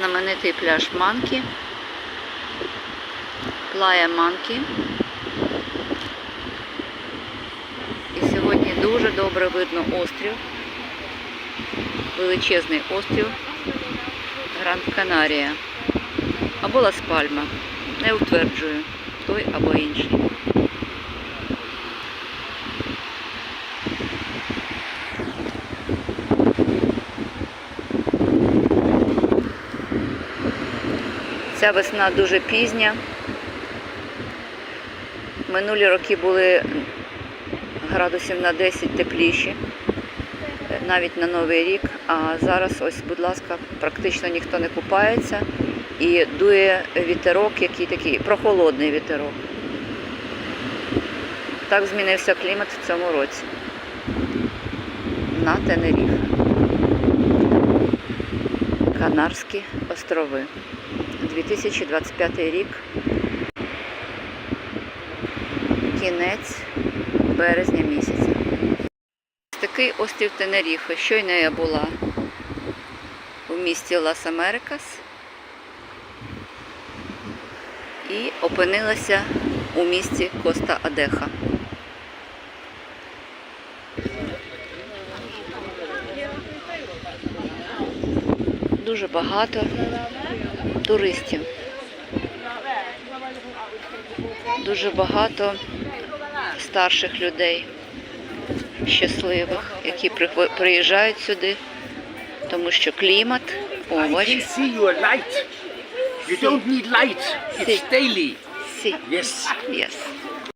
знаменитий пляж Манкі. Плая Манкі. І сьогодні дуже добре видно острів. Величезний острів Гранд Канарія. Або Лас Пальма. Не утверджую, той або інший. Ця весна дуже пізня. Минулі роки були градусів на 10 тепліші, навіть на Новий рік. А зараз, ось, будь ласка, практично ніхто не купається і дує вітерок, який такий прохолодний вітерок. Так змінився клімат в цьому році. На Тенеріфе. Канарські острови. 2025 рік. Кінець березня місяця. Такий острів Тенеріфе. Щойно я була у місті Лас Америкас і опинилася у місті Коста Адеха. Дуже багато туристів. Дуже багато старших людей, щасливих, які приїжджають сюди, тому що клімат, о, I can бачиш, see your light. You don't need light. It's daily. Yes. yes.